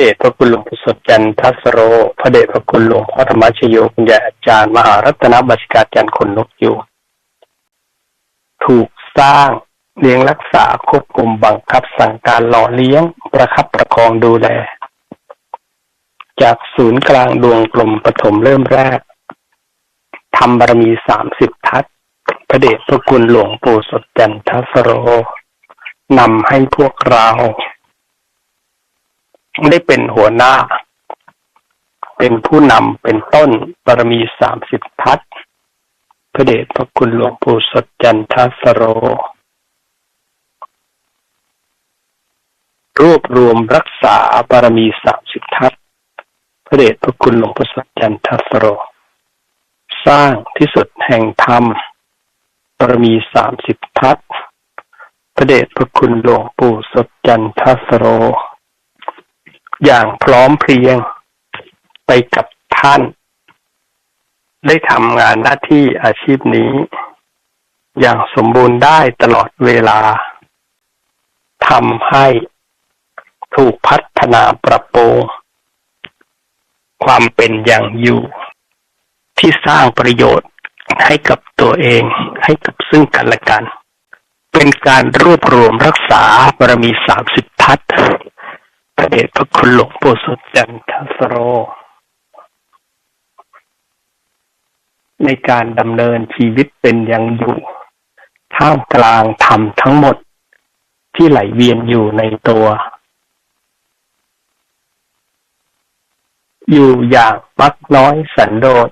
เดชพระคุณหลวงปู่สดจันทัสโร พระเดชพระคุณหลวงพ่อธรรมชโยคุณยายอาจารย์มหารัตนบัชกาจันทร์คนนกอยู่ ถูกสร้างเลี้ยงรักษาควบคุมบังคับสั่งการหล่อเลี้ยงประคับประคองดูแล จากศูนย์กลางดวงกลมปฐมเริ่มแรกทำบารมีสามสิบทัศพระเดชพระคุณหลวงปู่สดจันทสโรนำให้พวกเรา ไม่ได้เป็นหัวหน้า เป็นผู้นำเป็นต้นบารมีสามสิบทัศพระเดชพระคุณหลวงปู่สดจันทสโร รวบรวมรักษาบารมีสามสิบทัศพระเดชพระคุณหลวงปู่สดจันทสโร สร้างที่สุดแห่งธรรมบารมีสามสิบทัศพระเดชพระคุณหลวงปู่สดจันทสโร อย่างพร้อมเพรียงไปกับท่าน ได้ทำงานหน้าที่อาชีพนี้ อย่างสมบูรณ์ได้ตลอดเวลาทำให้ถูกพัฒนาปรับปรุงความเป็นอย่างอยู่ ที่สร้างประโยชน์ให้กับตัวเองให้กับซึ่งกันและกัน เป็นการรวบรวมรักษาบารมีสามสิบทัศ ระเดชพระคุณหลวงปู่สุดจันทสโร ในการดำเนินชีวิตเป็นอย่างอยู่ ท่ามกลางธรรมทั้งหมดที่ไหลเวียนอยู่ในตัว อยู่อย่างมักน้อยสันโดษ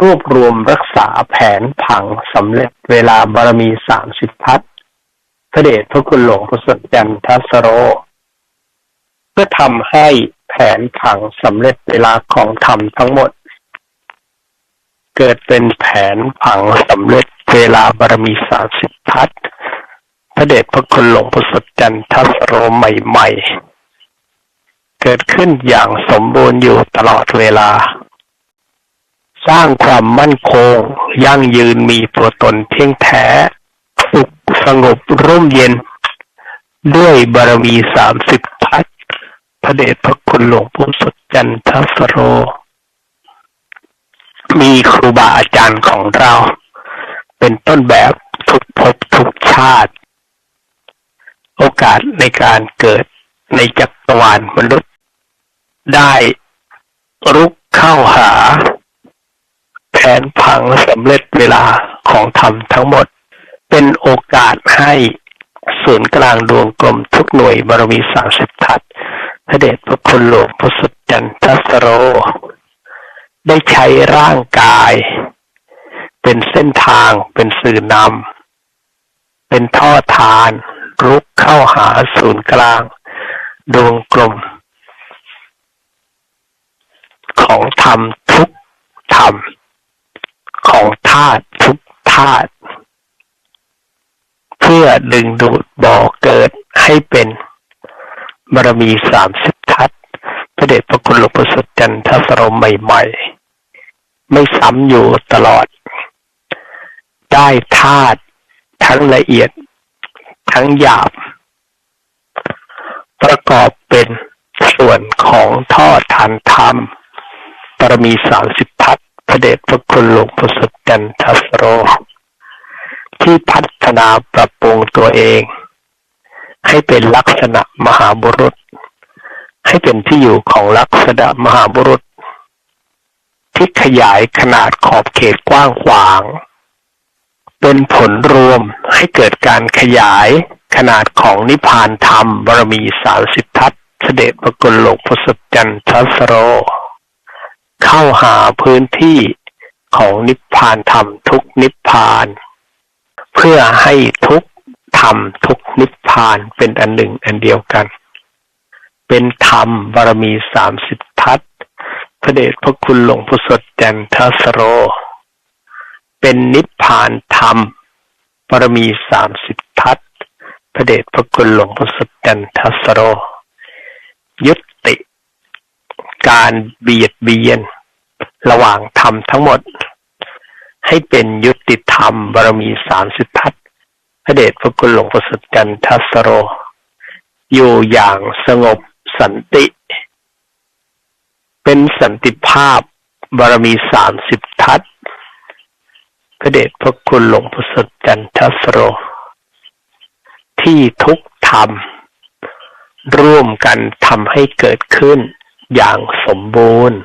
รวบรวมรักษาแผนผังสำเร็จเวลาบารมีสามสิบพัฒ พระเดชพระคุณหลวงพระสดจันทัสโร เพื่อทำให้แผนผังสำเร็จเวลาของธรรมทั้งหมด เกิดเป็นแผนผังสำเร็จเวลาบารมีสามสิบพัฒพระเดชพระคุณหลวงพระสดจันทัสโรใหม่ ๆ เกิดขึ้นอย่างสมบูรณ์อยู่ตลอดเวลา สร้างความมั่นคง ยั่งยืนมีตัวตนเที่ยงแท้ สงบร่มเย็น ด้วยบารมีสามสิบทัศพระเดชพระคุณหลวงปู่สดจันทสโร มีครูบาอาจารย์ของเรา เป็นต้นแบบทุกภพทุกชาติ โอกาสในการเกิดในจักรวาลมนุษย์ ได้รุกเข้าหา แผนผังสำเร็จเวลาของธรรมทั้งหมด เป็นโอกาสให้ศูนย์กลางดวงกลมทุกหน่วยบารมีสามสิบทัศพระเดชพระคุณหลวงพระสุดจันทสโร ได้ใช้ร่างกาย เป็นเส้นทางเป็นสื่อนำเป็นท่อทาน รุกเข้าหาศูนย์กลาง ดวงกลม ของธรรมทุกธรรม ของธาตุทุกธาตุ พื่อดึงดูดบ่อเกิดให้เป็นบารมีสามสิบทัศพระเดชพระคุณหลวงพ่อสดจันทสโรมใหม่ ๆ ไม่ซ้ำอยู่ตลอด ได้ธาตุทั้งละเอียดทั้งหยาบ ประกอบเป็นส่วนของท่อทานธรรมปรมีสามสิบทัศพระเดชพระคุณหลวงพ่อสดจันทัสโรที่พัด ฒนาปรับปรุงตัวเอง ให้เป็นลักษณะมหาบุรุษ ให้เป็นที่อยู่ของลักษณะมหาบุรุษ ที่ขยายขนาดขอบเขตกว้างขวาง เป็นผลรวมให้เกิดการขยายขนาดของนิพพานธรรมบารมีสามสิบทัศเสด็จพระกุลหลวงพ่อสจันทัสโร เข้าหาพื้นที่ของนิพพานธรรมทุกนิพพาน เพื่อให้ทุกธรรมทุกนิพพานเป็นอันหนึ่งอันเดียวกัน เป็นธรรมบารมีสามสิบทัศพระเดชพระคุณหลวงพุทธจันทสโร เป็นนิพพานธรรมบารมีสามสิบทัศพระเดชพระคุณหลวงพุทธจันทสโร ยุติการเบียดเบียน ระหว่างธรรมทั้งหมด ให้เป็นยุติธรรมบารมีสามสิบทัศพระเดชพระคุณหลวงประสิทธิ์กันทัสโร อยู่อย่างสงบสันติ เป็นสันติภาพบารมีสามสิบทัศพระเดชพระคุณหลวงพ่อสดจันทัสโร ที่ทุกธรรม ร่วมกันทำให้เกิดขึ้นอย่างสมบูรณ์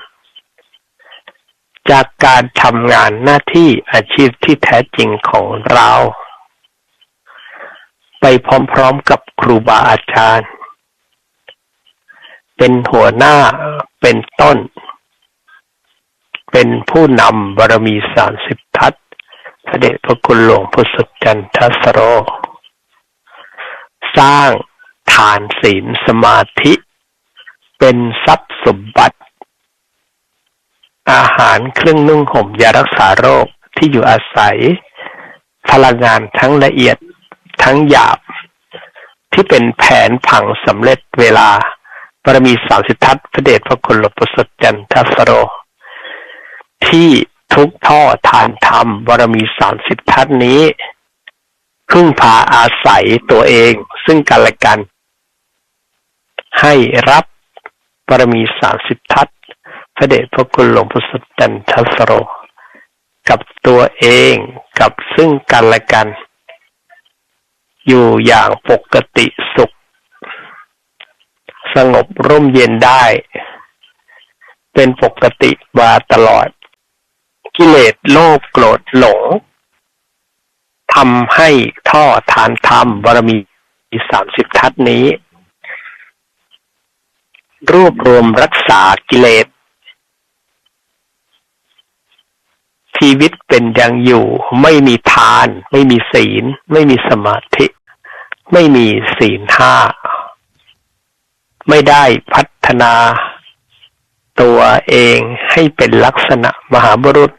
จากการทำงานหน้าที่อาชีพที่แท้จริงของเรา ไปพร้อมๆกับครูบาอาจารย์ เป็นหัวหน้าเป็นต้น เป็นผู้นำบารมีสามสิบทัศพระเดชพระคุณหลวงพุทธจันทสโร สร้างฐานศีลสมาธิ เป็นทรัพย์สมบัติ อาหารเครื่องนุ่งห่มยารักษาโรคที่อยู่อาศัย พลังงานทั้งละเอียดทั้งหยาบ ที่เป็นแผนผังสำเร็จเวลาบารมีสามสิทธัตพระเดชพระคุณหลวงพุทธจันทสโร ที่ทุกท่อทานธรรมบารมีสามสิบทัศนี้พึ่งพาอาศัยตัวเอง ซึ่งกันและกัน ให้รับบารมีสามสิบทัศ พระเดชพระคุณหลวงพุทธจันทสโร กับตัวเองกับซึ่งกันและกัน อยู่อย่างปกติสุข สงบร่มเย็นได้ เป็นปกติมาตลอด กิเลสโลภโกรธหลงทำให้ท่อทานธรรมบารมีสามสิบทัศนี้ รวบรวมรักษากิเลส ชีวิตเป็นอย่างอยู่ ไม่มีทาน ไม่มีศีล ไม่มีสมาธิ ไม่มีศีลห้า ไม่ได้พัฒนาตัวเองให้เป็นลักษณะมหาบุรุษ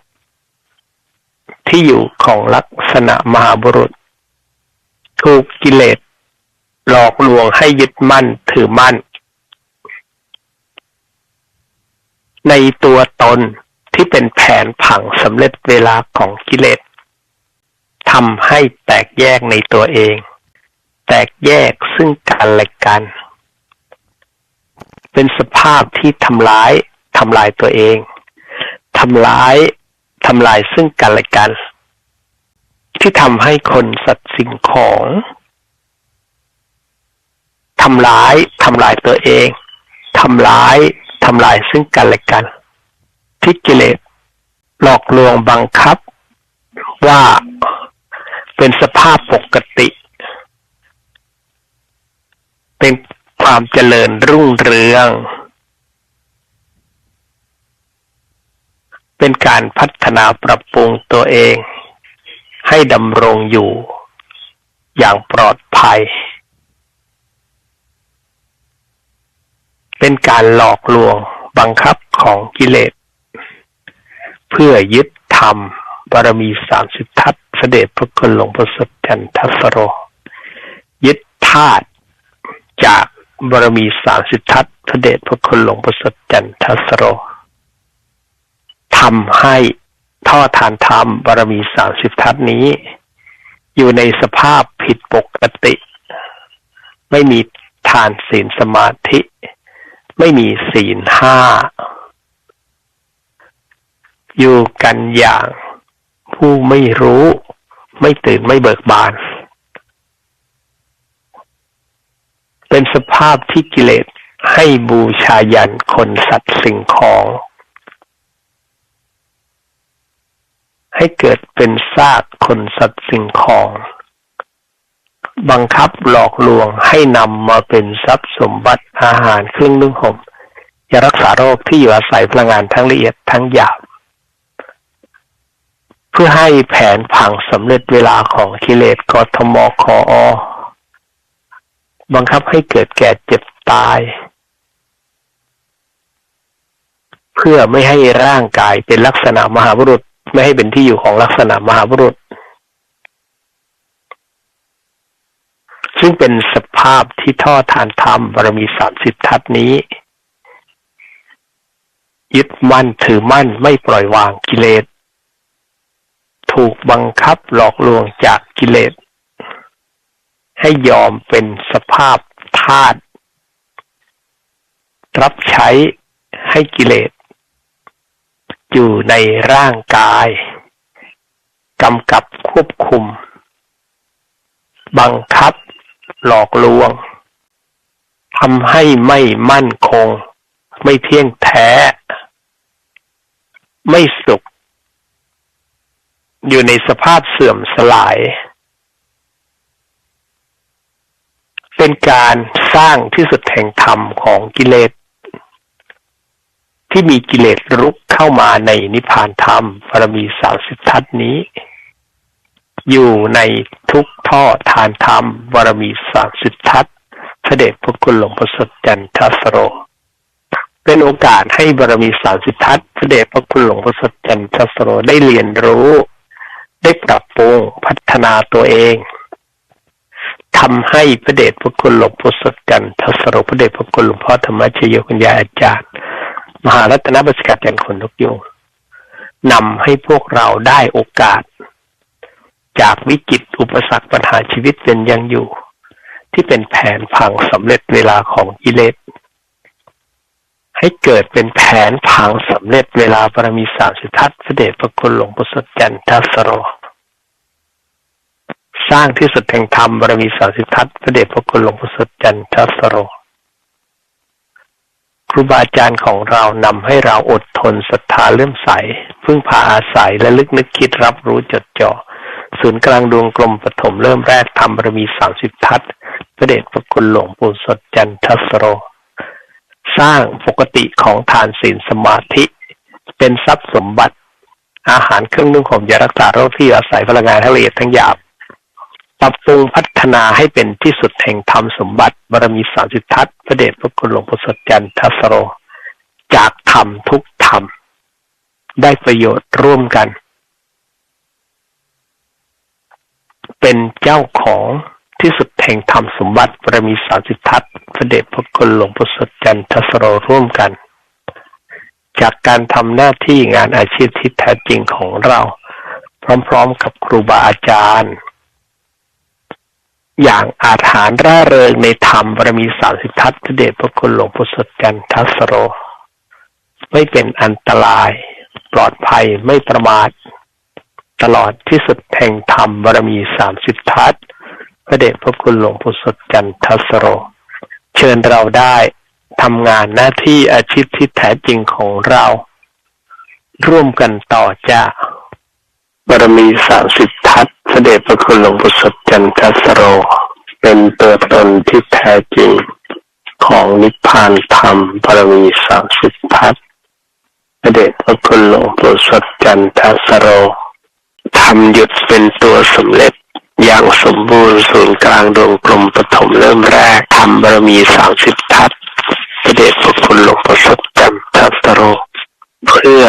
ที่อยู่ของลักษณะมหาบุรุษ ถูกกิเลสหลอกลวงให้ยึดมั่นถือมั่น ในตัวตน ที่เป็นแผนผังสำเร็จเวลาของกิเลสทำให้แตกแยกในตัวเอง แตกแยกซึ่งกันและกัน เป็นสภาพที่ทำร้ายทำลายตัวเองทำร้ายทำลายซึ่งกันและกัน ที่ทำให้คนสัตว์สิ่งของทำร้ายทำลายตัวเองทำร้ายทำลายซึ่งกันและกัน ที่กิเลสหลอกลวงบังคับว่าเป็นสภาพปกติ เป็นความเจริญรุ่งเรือง เป็นการพัฒนาปรับปรุงตัวเอง ให้ดำรงอยู่อย่างปลอดภัย เป็นการหลอกลวงบังคับของกิเลส เพื่อยึดธรรมบารมีสามสิบทัศเสด็จพระคุณหลวงพ่อสดจันทสโร ยึดธาตุจากบารมีสามสิบทัศเสด็จพระคุณหลวงพ่อสดจันทสโรทำให้ท่อทานธรรมบารมีสามสิบทัศนี้ อยู่ในสภาพผิดปกติ ไม่มีทานศีลสมาธิ ไม่มีศีลห้า อยู่กันอย่างผู้ไม่รู้ ไม่ตื่นไม่เบิกบาน เป็นสภาพที่กิเลสให้บูชายันคนสัตว์สิ่งของ ให้เกิดเป็นซากคนสัตว์สิ่งของ บังคับหลอกลวงให้นำมาเป็นทรัพย์สมบัติอาหารเครื่องนึ่งห่มยารักษาโรคที่อยู่อาศัยพลังงานทั้งละเอียดทั้งหยาบ เพื่อให้แผนผังสำเร็จเวลาของกิเลสกทมคออบังคับให้เกิดแก่เจ็บตาย เพื่อไม่ให้ร่างกายเป็นลักษณะมหาบุรุษ ไม่ให้เป็นที่อยู่ของลักษณะมหาบุรุษ ซึ่งเป็นสภาพที่ท่อทานธรรมบารมีสามสิบทัศนี้ ยึดมั่นถือมั่นไม่ปล่อยวางกิเลส ถูกบังคับหลอกลวงจากกิเลส ให้ยอมเป็นสภาพทาตุรับใช้ให้กิเลส อยู่ในร่างกายกำกับควบคุม บังคับหลอกลวงทำให้ไม่มั่นคง ไม่เที่ยงแท้ ไม่สุข อยู่ในสภาพเสื่อมสลาย เป็นการสร้างที่สุดแห่งธรรมของกิเลส ที่มีกิเลสรุกเข้ามาในนิพพานธรรมปรมีสาวสิทธัตนี้ อยู่ในทุกท่อทานธรรมบารมีสามสิทธัตเสด็จพระคุณหลวงพ่อสดจันทสโรเป็นโอกาสให้บารมีสามสิทธัตเสด็จพระคุณหลวงพ่อสดจันทสโรได้เรียนรู้ ได้ปรับปรุงพัฒนาตัวเองทำให้พระเดชพระคุณหลวงพ่อสดจันทสโรพระเดชพระคุณหลวงพ่อธรรมชโยคุณยายอาจารย์ มหารัตนบัสกัดจันทร์คนนกยุงนำให้พวกเราได้โอกาส จากวิกฤตอุปสรรคปัญหาชีวิตเป็นยังอยู่ ที่เป็นแผนพังสำเร็จเวลาของกิเลสให้เกิดเป็นแผนพังสำเร็จเวลาบารมีสามสิทธัตพระเดชพระคุณหลวงพ่อสดจันทสโร สร้างที่สุดแห่งธรรมบารมีสามสิทัตพระเดชพระคุณหลวงพ่อสดจันทสโร ครูบาอาจารย์ของเรานำให้เราอดทนศรัทธาเลื่อมใส พึ่งพาอาศัยและลึกนึกคิดรับรู้จดจ่อศูนย์กลางดวงกลมปฐมเริ่มแรกทำบารมีสามสิบทัศพระเดชพระคุณหลวงปู่สดจันทสโร สร้างปกติของทานศีลสมาธิ เป็นทรัพย์สมบัติ อาหารเครื่องนุ่งห่มยารักษาโรคที่อาศัยพลังงานทะเอียดทั้งหยาบ ปรับปรุงพัฒนาให้เป็นที่สุดแห่งธรรมสมบัติบารมีสามสิบทัศพระเดชพระคุณหลวงปู่สดจันทสโร จากธรรมทุกธรรม ได้ประโยชน์ร่วมกัน เป็นเจ้าของที่สุดแห่งธรรมสมบัติบารมีสามสิบทัศพระเดชพระคุณหลวงปู่สดจันทสโรร่วมกัน จากการทำหน้าที่งานอาชีพที่แท้จริงของเรา พร้อมๆ กับครูบาอาจารย์ อย่างอาถรรพ์ร่าเริงในธรรมบารมีสามสิบทัศเดชพระคุณหลวงปู่สดจันทัสโร ไม่เป็นอันตราย ปลอดภัยไม่ประมาท ตลอดที่สุดแห่งธรรมบารมีสามสิบทัศพระเดชพระคุณหลวงปู่สดจันทัสโร เชิญเราได้ทำงานหน้าที่อาชีพที่แท้จริงของเรา ร่วมกันต่อจ้า บารมีสามสิบทัศน์พระเดชพระคุณหลวงปู่สดจันทสโร เป็นตัวตนที่แท้จริงของนิพพานธรรมบารมีสามสิบทัศน์พระเดชพระคุณหลวงปู่สดจันทสโรทำหยุดเป็นตัวสำเร็จอย่างสมบูรณ์ศูนย์กลางดวงกลมปฐมเริ่มแรกทำบารมีสามสิบทัศน์พระเดชพระคุณหลวงปู่สดจันทสโร เพื่อ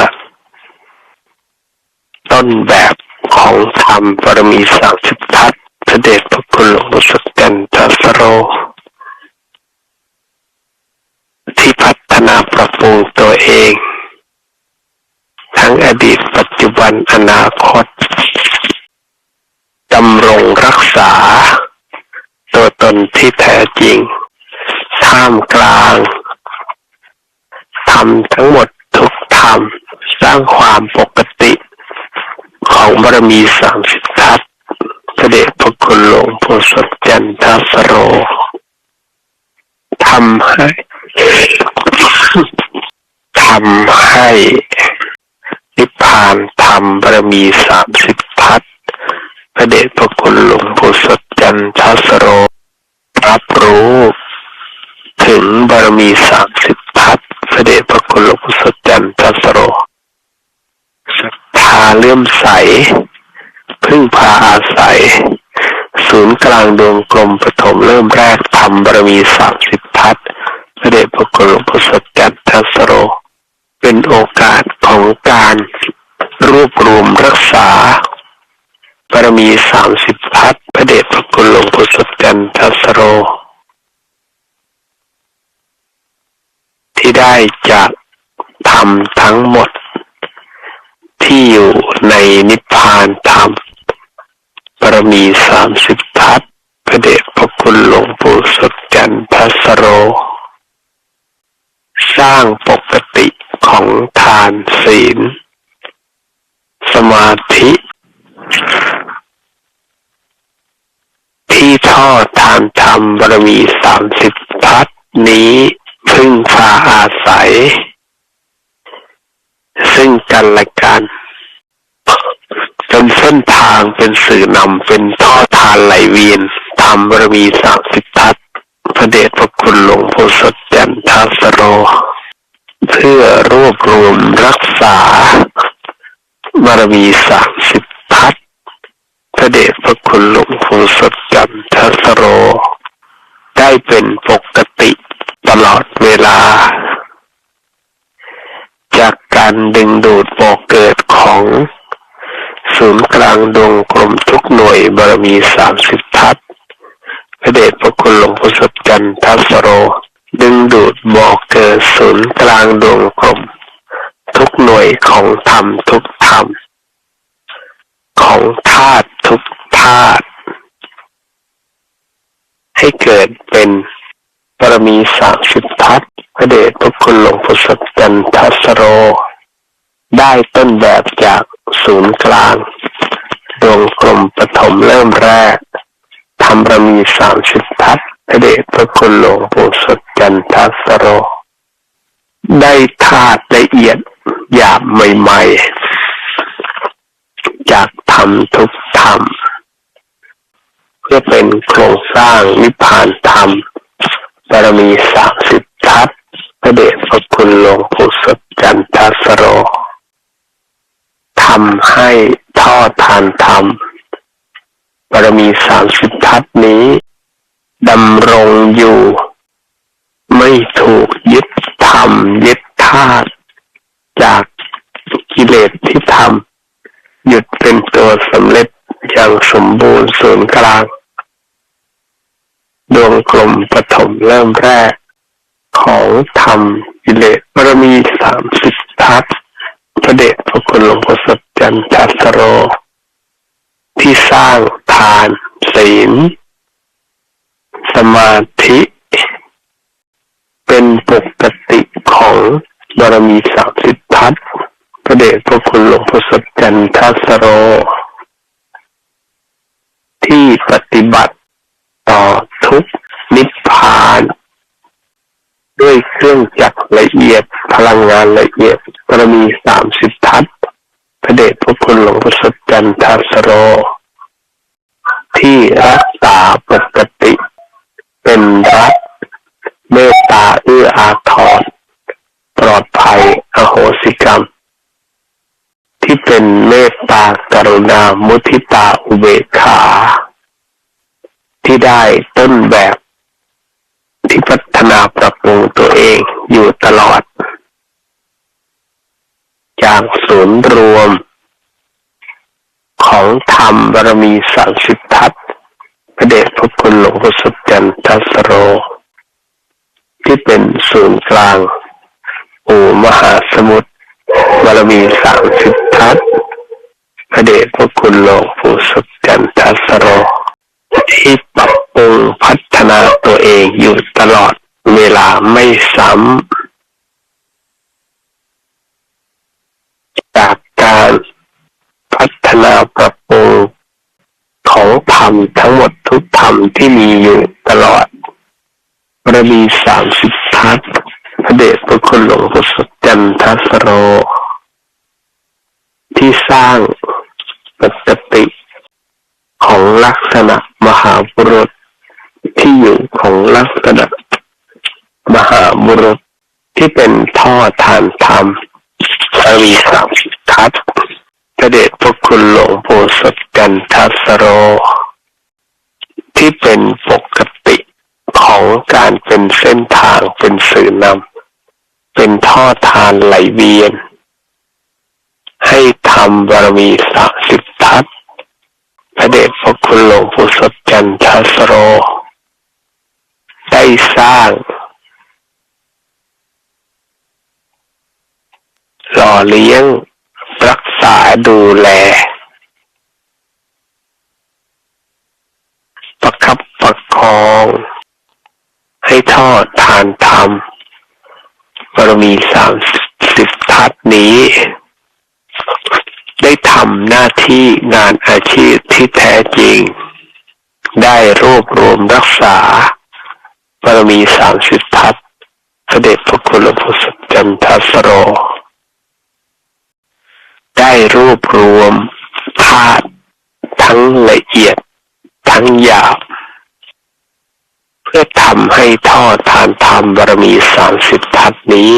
ต้นแบบของธรรมบารมีสามสิบทัศพระเดชพระคุณหลวงปู่สดจันทสโร ที่พัฒนาปรับปรุงตัวเอง ทั้งอดีตปัจจุบันอนาคตดำรงรักษา ตัวตนที่แท้จริง ท่ามกลางทำทั้งหมดทุกธรรม สร้างความปกติ ของบารมีสามสิบทัศพระเดชพระคุณหลวงปู่สดจันทสโรทำให้ทำให้นิพพานธรรมบารมีสามสิบทัศพระเดชพระคุณหลวงปู่สดจันทสโร รับรู้ ถึงบารมีสามสิบทัศพระเดชพระคุณหลวงปู่สดจันทสโรศรัทธา เลื่อมใส พึ่งพาอาศัย ศูนย์กลางดวงกลมปฐมเริ่มแรกทำบารมีสามสิบทัศพระเดชพระคุณหลวงปู่สดจันทสโร เป็นโอกาสของการรวบรวมรักษาบารมีสามสิบทัศพระเดชพระคุณหลวงปู่สดจันทสโร ที่ได้จากทำทั้งหมด ที่อยู่ในนิพพานธรรมบารมีสามสิบทัศพระเดชพระคุณหลวงปู่สดจันทสโร สร้างปกติของทานศีล สมาธิ ที่ทอดทานธรรมบารมีสามสิบพัฒนี้พึ่งพาอาศัย ซึ่งกันและกัน เป็นเส้นทางเป็นสื่อนำเป็นท่อทานไหลเวียนธรรมบารมีสามสิบทัศพระเดชพระคุณหลวงปู่สดจันทสโร เพื่อรวบรวมรักษาบารมีสามสิบทัศพระเดชพระคุณหลวงปู่สดจันทสโร ได้เป็นปกติตลอดเวลา จากการดึงดูดบอกเกิดของ ศูนย์กลางดวงกลมทุกหน่วยบารมีสามสิบทัศพระเดชพระคุณหลวงพ่อสดจันทัสโร ดึงดูดบอกเกิดศูนย์กลางดวงกลม ทุกหน่วยของธรรมทุกธรรม ของธาตุทุกธาตุให้เกิดเป็นบารมีสามสิบทัศพระเดชพระคุณหลวงพ่อสดจันทัสโร ได้ต้นแบบจากศูนย์กลาง ดวงกลมปฐมเริ่มแรกทำบารมีสามสิบทัศพระเดชพระคุณหลวงปู่สดจันทัสโร ได้ธาตุละเอียดหยาบใหม่ๆ จากธรรมทุกธรรม เพื่อเป็นโครงสร้างนิพพานธรรมบารมีสามสิบทัศพระเดชพระคุณหลวงปู่สดจันทัสโร ทำให้ทอดทานธรรมบารมีสามสิบทัศน์นี้ดำรงอยู่ ไม่ถูกยึดธรรมยึดธาตุจากกิเลสที่ทำหยุดเป็นตัวสำเร็จอย่างสมบูรณ์ศูนย์กลาง ดวงกลมปฐมเริ่มแรก ของธรรมกิเลสบารมีสามสิบทัศน์ ระเดชพระคุณหลวงพ่อสัจจันทัสโร ที่สร้างทาน ศีล สมาธิ เป็นปกติของบารมีสามสิบทัศพระเดชพระคุณหลวงพ่อสัจจันทัสโร ที่ปฏิบัติต่อทุกนิพพาน ด้วยเครื่องจักรละเอียด พลังงานละเอียดบารมีสามสิบทัศพระเดชพระคุณหลวงพ่อสัจจันทัสโร ที่รักษาปกติ เป็นรักเมตตาเอื้ออาทรปลอดภัยอโหสิกรรม ที่เป็นเมตตากรุณามุทิตาอุเบกขา ที่ได้ต้นแบบ ที่พัฒนาปรับปรุงตัวเองอยู่ตลอด จากศูนย์รวม ของธรรมบารมีสามสิบทัศพระเดชพระคุณหลวงพ่อสุจันทัสโร ที่เป็นศูนย์กลางอูมหาสมุทรบารมีสามสิบทัศพระเดชพระคุณหลวงปู่สุจันทัสโร ที่ปรับปรุงพัฒนาตัวเองอยู่ตลอดเวลาไม่ซ้ำจากการพัฒนาปรับปรุงของธรรมทั้งหมดทุกธรรมที่มีอยู่ตลอดบามีสามสิบทัศพระเดชพระคุณหลวงพ่อสดจันทัสโร ที่สร้างปกติของลักษณะมหาบุรุษ ที่อยู่ของลักษณะมหาบุรุษที่เป็นท่อทานธรรมบารมีสามทัศพระเดชพระคุณหลวงปู่สดกันทัสโร ที่เป็นปกติของการเป็นเส้นทางเป็นสื่อนำเป็นท่อทานไหลเวียน ให้ทำบารมีสามสิบทัศพระเดชพระคุณหลวงปู่สดจันทัสโร ได้สร้าง หล่อเลี้ยง รักษาดูแล ประคับประคอง ให้ทอดทานธรรมบารมีสามสิบทัศนี้ ได้ทำหน้าที่งานอาชีพที่แท้จริง ได้รวบรวมรักษา บารมีสามสิบทัศเสด็จพระคุณหลวงพ่อสดจันทสโร ได้รวบรวมธาตุทั้งละเอียดทั้งหยาบเพื่อทำให้ทอดทานธรรมบารมีสามสิบทัศนี้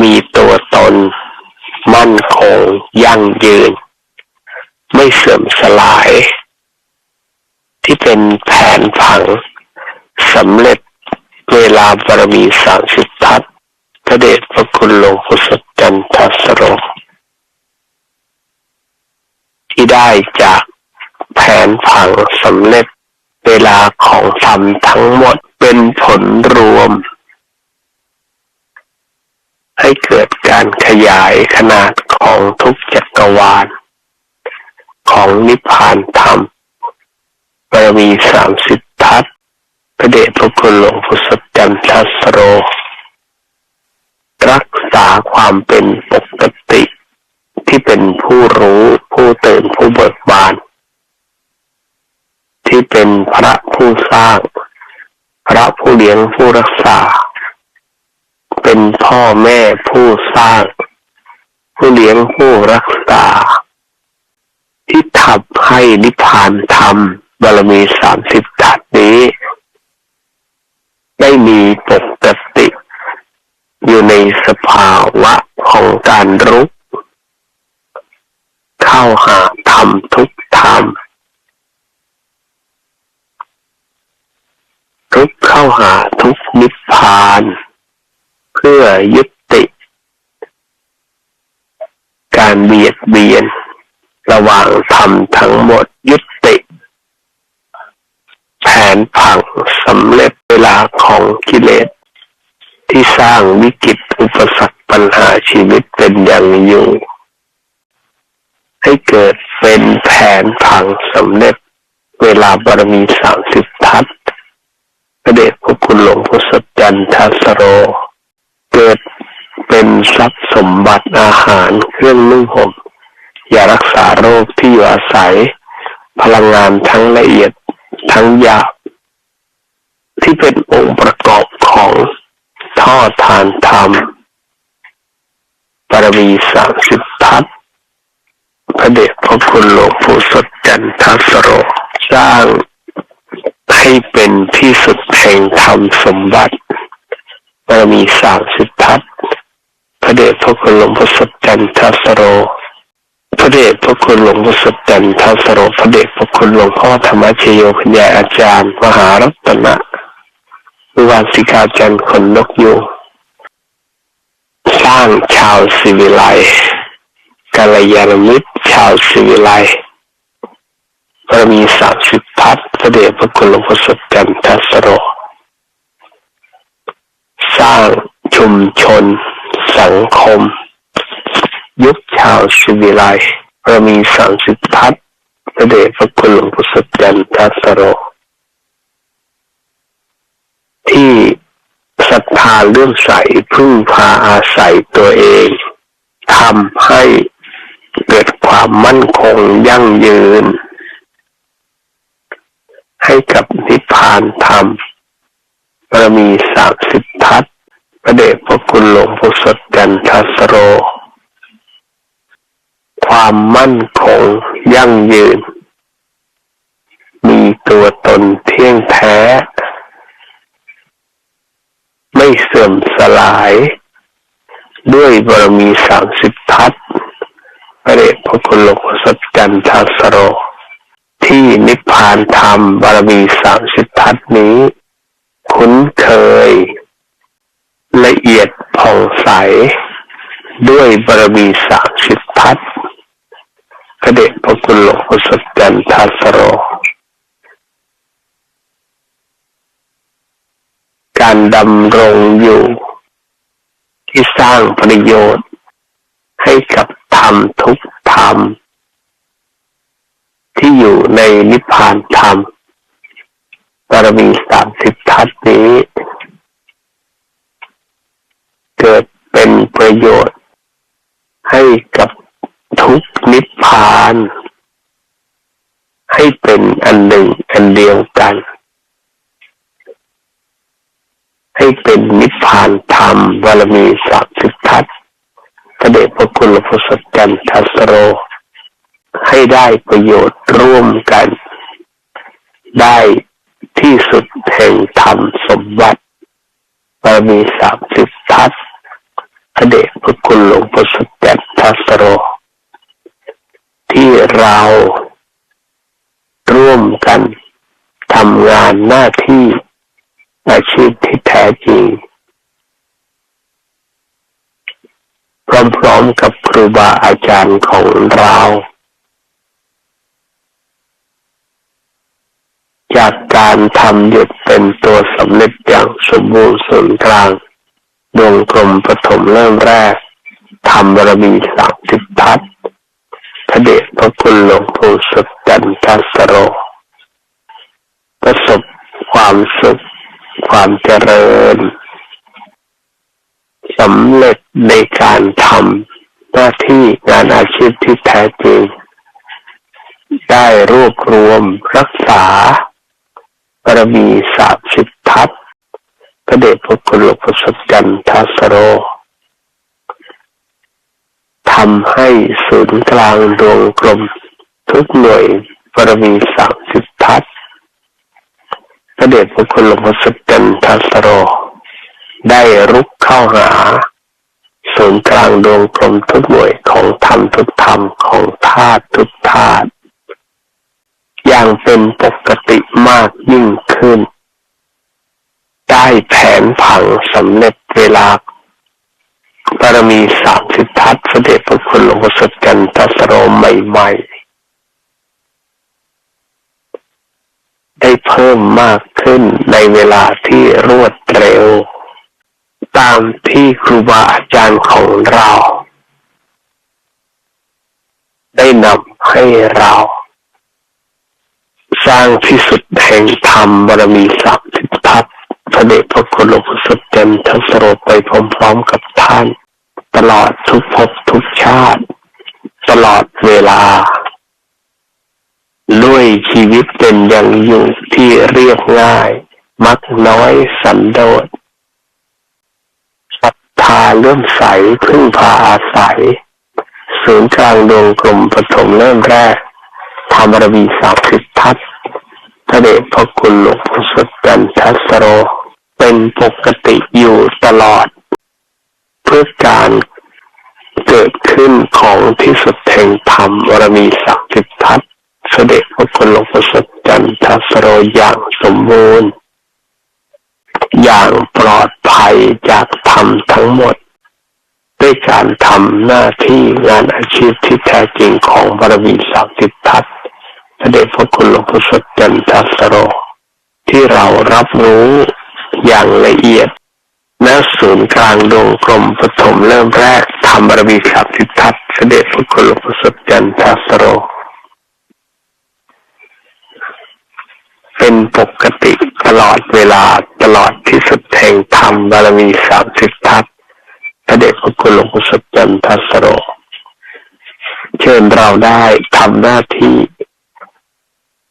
มีตัวตนมั่นคงยั่งยืน ไม่เสื่อมสลาย ที่เป็นแผนผัง สำเร็จเวลาบารมีสามสิบทัศพระเดชพระคุณหลวงพุทธจันทสโรที่ได้จากแผนผังสำเร็จเวลาของธรรมทั้งหมดเป็นผลรวม ให้เกิดการขยายขนาดของทุกจักรวาล ของนิพพานธรรมบารมีสามสิบ ระเดชพระคุณหลวงพุทธจันทสโร รักษาความเป็นปกติที่เป็นผู้รู้ผู้ตื่นผู้เบิกบาน ที่เป็นพระผู้สร้าง พระผู้เลี้ยงผู้รักษา เป็นพ่อแม่ผู้สร้าง ผู้เลี้ยงผู้รักษา ที่ทำให้นิพพานธรรมบารมีสามสิบทัศนี้ ได้มีปกติ อยู่ในสภาวะของการรุกเข้าหาธรรมทุกธรรมรุกเข้าหาทุกนิพพาน เพื่อยุติ การเบียดเบียน ระหว่างธรรมทั้งหมดยุติ แผนผังสำเร็จ เวลาของกิเลส ที่สร้างวิกฤตอุปสรรคปัญหาชีวิตเป็นอย่างอยู่ ให้เกิดเป็นแผนผังสำเร็จ เวลาบารมีสามสิบทัศพระเดชพระคุณหลวงพ่อสดจันทสโร เกิดเป็นทรัพย์สมบัติอาหารเครื่องนุ่งห่มยารักษาโรคที่อยู่อาศัย พลังงานทั้งละเอียดทั้งหยาบ ที่เป็นองค์ประกอบของท่อทานธรรมบารมีสามสิบทัศพระเดชพระคุณหลวงปู่สดจันทสโร สร้างให้เป็นที่สุดแห่งธรรมสมบัติบารมีสามสิบทัศพระเดชพระคุณหลวงปู่สดจันทสโรพระเดชพระคุณหลวงพ่อสดจันทสโรพระเดชพระคุณหลวงพ่อธรรมชโยคุณยายอาจารย์ มหารัตนะ วิวาสิกาจันคนนกยูงสร้างชาวสิวิไลกัลยาณมิตรชาวสิวิไลบารมีสามสิบทัศพระเดชพระคุณหลวงพ่อสดจันทัสโร สร้างชุมชน สังคม ยุคชาวสิวิไลเรามีสามสิบทัศพระเดชพระคุณหลวงพ่อสดจันทัสโร ที่ศรัทธาเลื่อมใสพึ่งพาอาศัยตัวเองทำให้เกิดความมั่นคงยั่งยืน ให้กับนิพพานธรรมบารมีสามสิบทัศพระเดชพระคุณหลวงพ่อสดจันทสโร ความมั่นคงยั่งยืน มีตัวตนเที่ยงแท้ ไม่เสื่อมสลาย ด้วยบารมีสามสิบทัศพระเดชพระคุณหลวงพ่อสดจันทสโร ที่นิพพานธรรมบารมีสามสิบทัศนี้ คุ้นเคย ละเอียดผ่องใส ด้วยบารมีสามสิบทัศพระเดชพระคุณหลวงพ่อสดจันทสโร การดำรงอยู่ ที่สร้างประโยชน์ ให้กับธรรมทุกธรรม ที่อยู่ในนิพพานธรรมบารมีสามสิบทัศน์นี้ เกิดเป็นประโยชน์ ให้กับทุกนิพพาน ให้เป็นอันหนึ่งอันเดียวกัน ให้เป็นนิพพานธรรมบารมีสามสิบทัศพระเดชพระคุณหลวงพ่อสดจันทัสโร ให้ได้ประโยชน์ร่วมกัน ได้ที่สุดแห่งธรรมสมบัติบารมีสามสิบทัศพระเดชพระคุณหลวงพ่อสดจันทัสโร ที่เราร่วมกันทำงานหน้าที่ อาชีพที่แท้จริง พร้อมๆกับครูบาอาจารย์ของเรา จากการทำหยุดเป็นตัวสำเร็จอย่างสมบูรณ์ส่วนกลางดวงกลมปฐมเริ่มแรกทำบารมีสามสิบทัศพระเดชพระคุณหลวงปู่สุดจันทสโร ประสบความสุข ความเจริญสำเร็จในการทำหน้าที่งานอาชีพที่แท้จริง ได้รวบรวมรักษาบารมีสามสิบทัศพระเดชพระคุณหลวงพ่อสดจันทสโรทำให้ศูนย์กลางดวงกลมทุกหน่วยบารมีสามสิบทัศน์พ ระเดชพระคุณหลวงพ่อสดจันทัสโร ได้รุกเข้าหาศูนย์กลางดวงกลมทุกหน่วยของธรรมทุกธรรมของธาตุทุกธาตุอย่างเป็นปกติมากยิ่งขึ้น ได้แผนผังสำเร็จเวลาบารมีสามสิบทัศน์เสด็จพระคุณหลวงพ่อสดกันทัสโรใหม่ๆ ได้เพิ่มมาก ขึ้นในเวลาที่รวดเร็ว ตามที่ครูบาอาจารย์ของเรา ได้นำให้เรา สร้างที่สุดแห่งธรรมบารมีสามสิบทัศพระเดชพระคุณหลวงพ่อสดเต็มทัสโรไปพร้อมๆกับท่าน ตลอดทุกภพทุกชาติ ตลอดเวลา ด้วยชีวิตเป็นอย่างอยู่ที่เรียบง่าย มักน้อยสันโดษศรัทธาเลื่มใสพึ่งพาอาศัย ศูนย์กลางดวงกลมปฐมเริ่มแรกธรรมรวีสามสิบทัศน์พระเดชพระคุณหลวงพ่อสดจันทัสโร เป็นปกติอยู่ตลอด เพื่อการเกิดขึ้นของที่สุดแห่งธรรมวรมีสามสิบ เสด็จพระคุณหลวงพ่อสดจันทัสโรอย่างสมบูรณ์ อย่างปลอดภัยจากธรรมทั้งหมด ด้วยการทำหน้าที่งานอาชีพที่แท้จริงของบารมีสามสิบทัศน์พระเดชพระคุณหลวงพ่อสดจันทัสโร ที่เรารับรู้อย่างละเอียดณศูนย์กลางดวงกลมปฐมเริ่มแรกทำบารมีสามสิบทัศน์เสด็จพระคุณหลวงพ่อสดจันทัสโร เป็นปกติตลอดเวลาตลอดที่สุดแห่งธรรมบารมีสามสิบทัศพระเดชพระคุณหลวงพ่อสุจันทัสโร เชิญเราได้ทำหน้าที่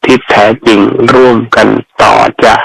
ที่แท้จริงร่วมกันต่อจาก